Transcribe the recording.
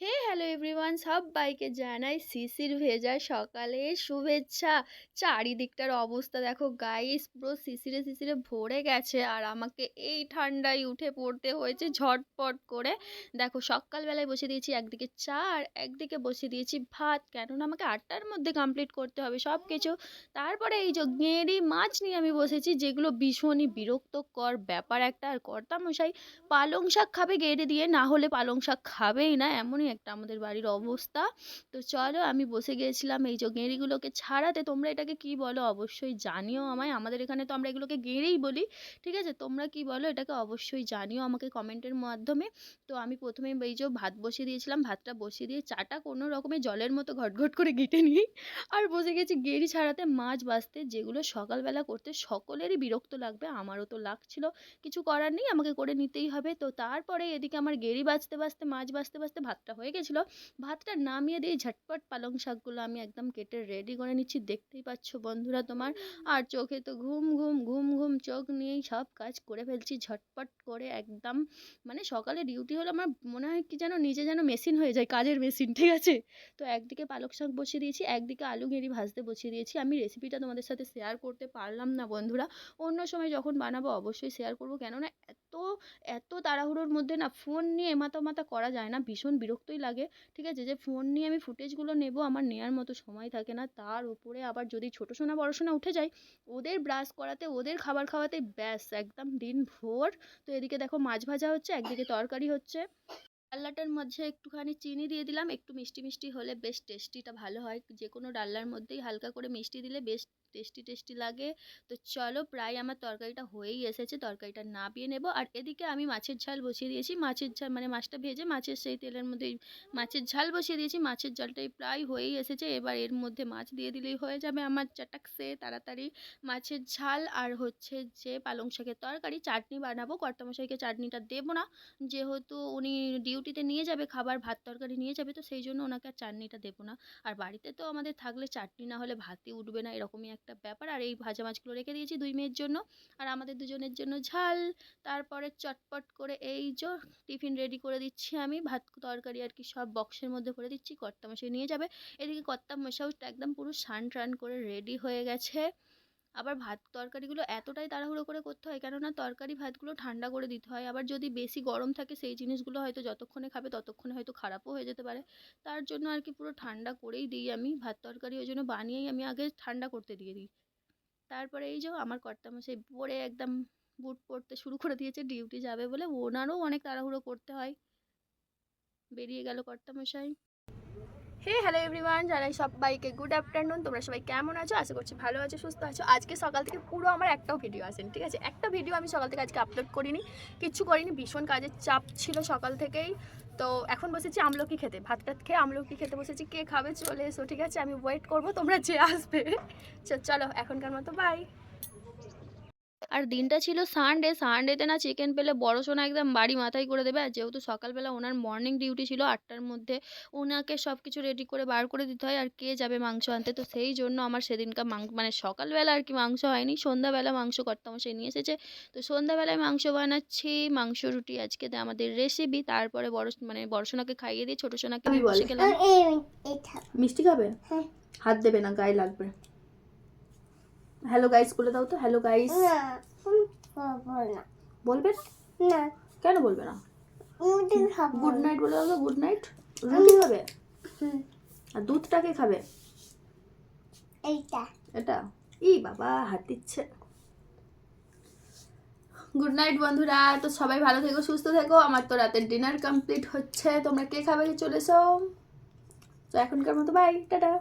হে hello everyone সব্বাইকে জানাই শিশির ভেজা সকালে শুভেচ্ছা। চারিদিকটার অবস্থা দেখো গাইস পুরো শিশিরে শিশিরে ভরে গেছে আর আমাকে এই ঠান্ডায় উঠে পড়তে হয়েছে ঝটপট করে। দেখো সকালবেলায় বসে দিয়েছি একদিকে চা আর একদিকে বসে দিয়েছি ভাত। কেননা আমাকে আটটার মধ্যে কমপ্লিট করতে হবে সব কিছু তারপরে এই যে গেঁড়ি মাছ নিয়ে আমি বসেছি, যেগুলো ভীষণই বিরক্তকর ব্যাপার একটা। আর কর্তামশাই পালং শাক খাবে গেড়ে দিয়ে, না হলে পালং শাক খাবেই না, এমনই একটা আমাদের বাড়ির অবস্থা। তো চলো আমি বসে গিয়েছিলাম এই যে গেঁড়িগুলোকে ছাড়াতে। তোমরা এটাকে কি বলো? অবশ্যই জানিও আমায়। আমাদের এখানে তো আমরা এগুলোকে গেঁড়েই বলি, ঠিক আছে? তোমরা কি বলো? এটাকে অবশ্যই জানিও আমাকে কমেন্টের মাধ্যমে। তো আমি প্রথমে এই যে ভাত বসিয়ে দিয়েছিলাম। ভাতটা বসিয়ে দিয়ে চাটা কোনো রকমের জলের মতো ঘটঘট করে গেটে নিই। আর বসে গেছি গেঁড়ি ছাড়াতে, মাছ বাছতে যেগুলো সকালবেলা করতে সকলেরই বিরক্ত লাগবে। আমারও তো লাগছিল। কিছু করার নেই, আমাকে করে নিতেই হবে। তো তারপরে এদিকে আমার গেঁড়ি বাছতে বাছতে মাছ বাছতে বাছতে ভাতটা হয়ে গেছিল ভাতটা নামিয়ে দিয়ে ঝটপট পালং শাকগুলো আমি একদম কেটে রেডি করে নিচ্ছি। দেখতেই পাচ্ছ বন্ধুরা তোমার। আর চোখে তো ঘুম ঘুম ঘুম ঘুম চোখ নিয়েই সব কাজ করে ফেলছি। ঝটপট করে একদম মানে সকালে ডিউটি হলে আমার মনে হয় কি যেন নিজে যেন মেশিন হয়ে যায় কাজের মেশিন ঠিক আছে? তো একদিকে পালক শাক বসিয়ে দিয়েছি একদিকে আলু গেঁড়ি ভাজতে বসিয়ে দিয়েছি। আমি রেসিপিটা তোমাদের সাথে শেয়ার করতে পারলাম না বন্ধুরা। অন্য সময় যখন বানাবো অবশ্যই শেয়ার করব। কেননা এত তাড়াহুড়োর মধ্যে না ফোন নিয়ে এমাথা করা যায় না, ভীষণ বিরক্তই লাগে, ঠিক আছে? যে ফোন নিয়ে আমি ফুটেজগুলো নেব, আমার নেওয়ার মতো সময় থাকে না, তার উপরে আবার যদি ছোটো সোনা বড়ো সোনা উঠে যায়, ওদের ব্রাশ করাতে, ওদের খাবার খাওয়াতে ব্যাস, একদম দিন ভোর তো এদিকে দেখো মাছ ভাজা হচ্ছে, একদিকে তরকারি হচ্ছে। ডাল্লাটার মধ্যে একটুখানি চিনি দিয়ে দিলাম, একটু মিষ্টি মিষ্টি হলে বেশ টেস্টিটা ভালো হয়। যে কোনো ডাল্লার মধ্যেই হালকা করে মিষ্টি দিলে বেশ টেস্টি টেস্টি লাগে। তো চলো প্রায় আমার তরকারিটা হয়েই এসেছে, তরকারিটা নাবিয়ে নেব। আর এদিকে আমি মাছের ঝাল বসিয়ে দিয়েছি। মাছের ঝাল মানে মাছটা ভেজে মাছের সেই তেলের মধ্যে মাছের ঝাল বসিয়ে দিয়েছি। মাছের ঝালটাই প্রায় হয়েই এসেছে। এবার এর মধ্যে মাছ দিয়ে দিলেই হয়ে যাবে আমার চাটাকসে তাড়াতাড়ি। মাছের ঝাল আর হচ্ছে যে পালং শাকের তরকারি, চাটনি বানাবো। কর্তামশাইকে চাটনিটা দেবো না। যেহেতু উনি ডিউটিতে নিয়ে যাবে, খাবার, ভাত, তরকারি নিয়ে যাবে, তো সেই জন্য ওনাকে আর চাটনিটা দেবো না। আর বাড়িতে তো আমাদের থাকলে চাটনি না হলে ভাতই উঠবে না, এরকমই একটা ব্যাপার। আর এই ভাজা মাছগুলো রেখে দিয়েছি দুই মেয়ের জন্য। আর আমাদের দুজনের জন্য ঝাল। তারপরে চটপট করে এই যে টিফিন রেডি করে দিচ্ছি আমি। ভাত, তরকারি আর কি সব বক্সের মধ্যে করে দিচ্ছি। কর্তা মশাই নিয়ে যাবে। এদিকে কর্তা মশাও একদম পুরো সান টান করে রেডি হয়ে গেছে। আবার ভাত তরকারিগুলো এতটাই তাড়াহুড়ো করে করতে হয়, কেননা তরকারি ভাতগুলো ঠান্ডা করে দিতে হয়। আবার যদি বেশি গরম থাকে, সেই জিনিসগুলো হয়তো যতক্ষণে খাবে, ততক্ষণে হয়তো খারাপও হয়ে যেতে পারে। তার জন্য আর কি পুরো ঠান্ডা করেই দিই আমি। ভাত তরকারি ওই জন্য বানিয়েই আমি আগে ঠান্ডা করতে দিয়ে দিই। তারপরে এই যে আমার কর্তামশাই পরে একদম বুট পরতে শুরু করে দিয়েছে, ডিউটি যাবে বলে। ওনারও অনেক তাড়াহুড়ো করতে হয়। বেরিয়ে গেল কর্তামশাই। হে হ্যালো এভরিওয়ান জানাই সবাইকে গুড আফটারনুন তোমরা সবাই কেমন আছো? আশা করছি ভালো আছো, সুস্থ আছো। আজকে সকাল থেকে পুরো আমার একটাও ভিডিও আসেনি, ঠিক আছে? একটা ভিডিও আমি সকাল থেকে আজকে আপলোড করিনি, কিচ্ছু করিনি, ভীষণ কাজের চাপ ছিল সকাল থেকেই। তো এখন বসেছি আমলকি খেতে, ভাত টাত খেয়ে আমলকি খেতে বসেছি, কে খাবে চলে এসো, ঠিক আছে? আমি ওয়েট করব, তোমরা যে আসবে। চলো, এখনকার মতো বাই আর দিনটা ছিল সানডে সানডেতে না চিকেন পেলে বড় সোনা একদম বাড়ি মাথায় করে দেবে। আর যেহেতু সকালবেলা ওনার মর্নিং ডিউটি ছিল আটটার মধ্যে ওনাকে সব কিছু রেডি করে বার করে দিতে হয়। আর কে যাবে মাংস আনতে? তো সেই জন্য আমার সেদিনকার মাংস মানে সকালবেলা আর কি মাংস হয়নি সন্ধ্যাবেলা মাংস কর্তামশাই নিয়ে এসেছে। তো সন্ধ্যাবেলায় মাংস বানাচ্ছি মাংস রুটি আজকে দে- আমাদের রেসিপি তারপরে বড় মানে বড় সোনাকে খাইয়ে দিয়ে ছোটো সোনাকে খেলাম। মিষ্টি খাবে? হ্যাঁ। হাত দেবে না গায়ে লাগবে। হ্যালো গাইস বলে দাও তো। হ্যালো গাইস খাব না। বলবে? না। কেন বলবে না? খাব। গুড নাইট বলে দাও গুড নাইট। রুটি খাবে? আর দুধটাকে খাবে? এইটা। এটা? ই বাবা হাত দিচ্ছে। গুড নাইট বন্ধুরা তো সবাই ভালো থেকো সুস্থ থেকো। আমার তো রাতের ডিনার কমপ্লিট হচ্ছে। তোমরা কে খাবে চলে এসো? তো এখনকার মতো বাই টাটা।